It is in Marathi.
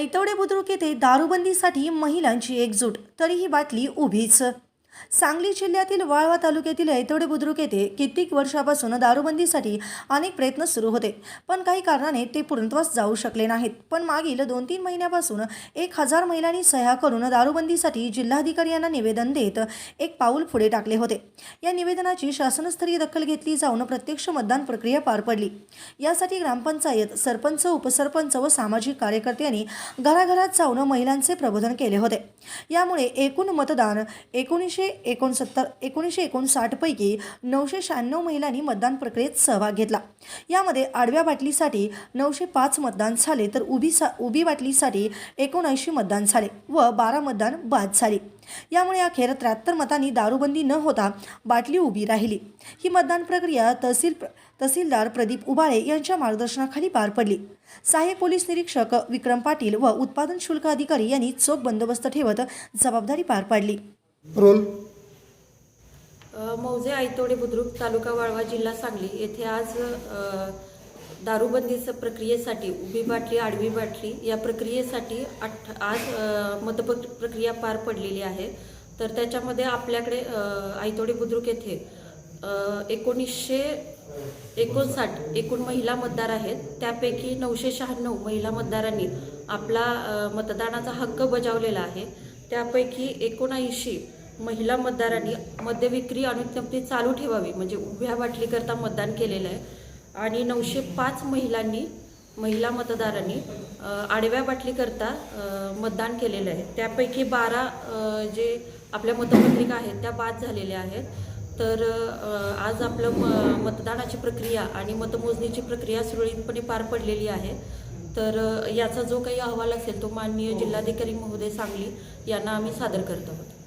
ऐतवडे बुद्रुक येथे दारूबंदीसाठी महिलांची एकजूट. तरीही बाटली उभीच. सांगली जिल्ह्यातील वाळवा तालुक्यातील ऐतोडे बुद्रुक येथे कित्येक वर्षापासून दारूबंदीसाठी अनेक प्रयत्न सुरू होते. पण काही कारणाने ते पूर्णत्वास जाऊ शकले नाहीत. पण मागील दोन तीन महिन्यापासून एक हजार महिलांनी सह्या करून दारूबंदीसाठी जिल्हाधिकारी यांना निवेदन देत एक पाऊल पुढे टाकले होते. या निवेदनाची शासनस्तरीय दखल घेतली जाऊन प्रत्यक्ष मतदान प्रक्रिया पार पडली. यासाठी ग्रामपंचायत सरपंच उपसरपंच व सामाजिक कार्यकर्त्यांनी घराघरात जाऊन महिलांचे प्रबोधन केले होते. यामुळे एकूण मतदान एकोणीसशे एकोणसत्तर एकोणीसशे एकोणसाठपैकी नऊशे शहाण्णव महिलांनी मतदान प्रक्रियेत सहभाग घेतला. यामध्ये आडव्या बाटलीसाठी नऊशे पाच मतदान झाले तर उभी सा उभी बाटलीसाठी एकोणऐंशी मतदान झाले व बारा मतदान बाद झाले. यामुळे अखेर त्र्याहत्तर मतांनी दारूबंदी न होता बाटली उभी राहिली. ही मतदान प्रक्रिया तहसील तहसीलदार प्रदीप उबाळे यांच्या मार्गदर्शनाखाली पार पडली. सहाय्यक पोलीस निरीक्षक विक्रम पाटील व उत्पादन शुल्क अधिकारी यांनी चोख बंदोबस्त ठेवत जबाबदारी पार पाडली. रोल. मौजे आयतोडे बुद्रुक तालुका वाळवा जिल्हा सांगली. येथे आज दारूबंदीच्या प्रक्रियेसाठी उभी बाटली आडवी बाटली या प्रक्रियेसाठी आज अ, मतप प्रक्रिया पार पडलेली आहे. तर त्याच्यामध्ये आपल्याकडे आयतोडे बुद्रुक येथे एकोणीसशे एकोणसाठ एकूण महिला मतदार आहेत. त्यापैकी नऊशे शहाण्णव महिला मतदारांनी आपला मतदानाचा हक्क बजावलेला आहे. त्यापैकी एकोणऐंशी महिला मतदारांनी मद्यविक्री अनुज्ञप्ती चालू ठेवावी म्हणजे उभ्या बाटलीकरता मतदान केलेलं आहे. आणि नऊशे पाच महिलांनी महिला मतदारांनी आडव्या बाटलीकरता मतदान केलेलं आहे. त्यापैकी बारा जे आपल्या मतपत्रिका आहेत त्या बाद झालेल्या आहेत. तर आज आपलं म मतदानाची प्रक्रिया आणि मतमोजणीची प्रक्रिया सुरळीतपणे पार पडलेली आहे. तर याचा जो काही अहवाल असेल तो माननीय जिल्हाधिकारी महोदय सांगली यांना आम्ही सादर करत आहोत.